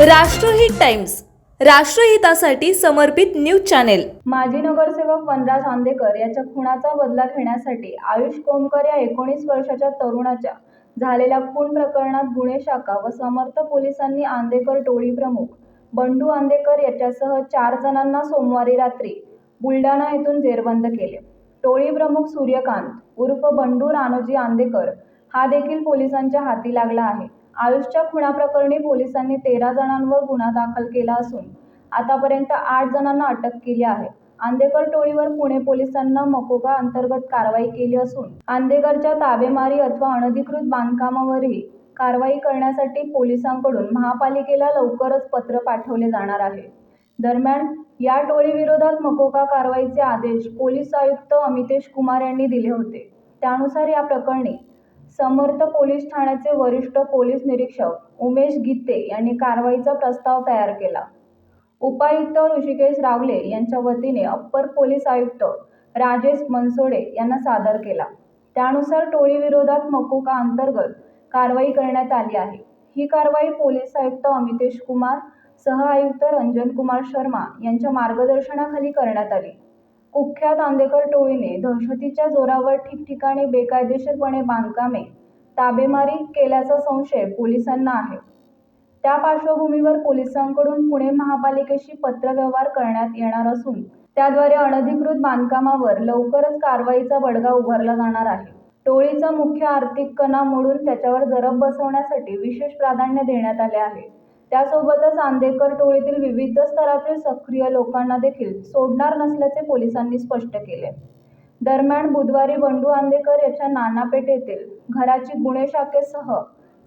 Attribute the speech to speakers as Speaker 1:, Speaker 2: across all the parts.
Speaker 1: राष्ट्रहित टाइम्स राष्ट्रहितासाठी समर्पित news channel.
Speaker 2: माजी नगरसेवक वनराज आंदेकर याच्या खुनाचा बदला घेण्यासाठी आयुष कोमकर या एकोणीस वर्षाच्या तरुणाच्या झालेल्या खून प्रकरणात गुन्हे शाखा व समर्थ पोलिसांनी आंदेकर टोळी प्रमुख बंडू आंदेकर याच्यासह चार जणांना सोमवारी रात्री बुलढाणा येथून जेरबंद केले. टोळी प्रमुख सूर्यकांत उर्फ बंडू रानोजी आंदेकर हा देखील पोलिसांच्या हाती लागला आहे. आयुषच्या खुणाप्रकरणी पोलिसांनी तेरा जणांवर गुन्हा दाखल केला असून आतापर्यंत आठ जणांना अटक केली आहे. आंदेकर टोळीवर पुणे पोलिसांना मकोका अंतर्गत कारवाई केली असून आंदेकरच्या ताबेमारी अथवा अनधिकृत बांधकामावरही कारवाई करण्यासाठी पोलिसांकडून महापालिकेला लवकरच पत्र पाठवले जाणार आहे. दरम्यान या टोळीविरोधात मकोका कारवाईचे आदेश पोलीस आयुक्त अमितेश कुमार यांनी दिले होते. त्यानुसार या प्रकरणी समर्थ पोलीस ठाण्याचे वरिष्ठ पोलीस निरीक्षक उमेश गित्ते यांनी कारवाईचा प्रस्ताव तयार केला. उपायुक्त ऋषिकेश रावले यांच्या वतीने अप्पर पोलीस आयुक्त राजेश मनसोडे यांना सादर केला. त्यानुसार टोळीविरोधात मकोका अंतर्गत कारवाई करण्यात आली आहे. ही कारवाई पोलीस आयुक्त अमितेश कुमार सह आयुक्त रंजन कुमार शर्मा यांच्या मार्गदर्शनाखाली करण्यात आली. कुख्यात आंदेकर टोळीने दहशतीच्या जोरावर ठिकठिकाणी बेकायदेशीरपणे बांधकामे ताबेमारी केल्याचा संशय पोलिसांना आहे. त्या पार्श्वभूमीवर पोलिसांकडून पुणे महापालिकेशी पत्रव्यवहार करण्यात येणार असून त्याद्वारे अनधिकृत बांधकामावर लवकरच कारवाईचा बडगा उभारला जाणार आहे. टोळीचा मुख्य आर्थिक कणा मोडून त्याच्यावर जरब बसवण्यासाठी विशेष प्राधान्य देण्यात आले आहे. त्यासोबतच आंदेकर टोळीतील विविध स्तरातील सक्रिय लोकांना देखील सोडणार नसल्याचे पोलिसांनी स्पष्ट केले. दरम्यान बुधवारी बंडू आंदेकर याच्या नानापेठ येथील घराची गुन्हे शाखेसह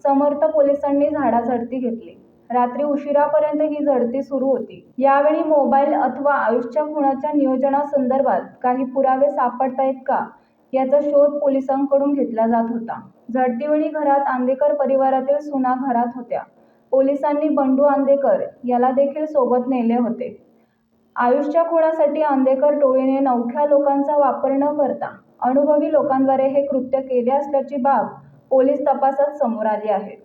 Speaker 2: समर्थ पोलिसांनी झाडाझडती घेतली. रात्री उशिरापर्यंत ही झडती सुरू होती. यावेळी मोबाईल अथवा आयुषच्या खुणाच्या नियोजनासंदर्भात काही पुरावे सापडतायत का याचा शोध पोलिसांकडून घेतला जात होता. झडतीवेळी घरात आंदेकर परिवारातील सुना घरात होत्या. पोलिसांनी बंडू आंदेकर याला देखील सोबत नेले होते. आयुषच्या खुनासाठी आंदेकर टोळीने नवख्या लोकांचा वापर न करता अनुभवी लोकांद्वारे हे कृत्य केले असल्याची बाब पोलीस तपासात समोर आली आहे.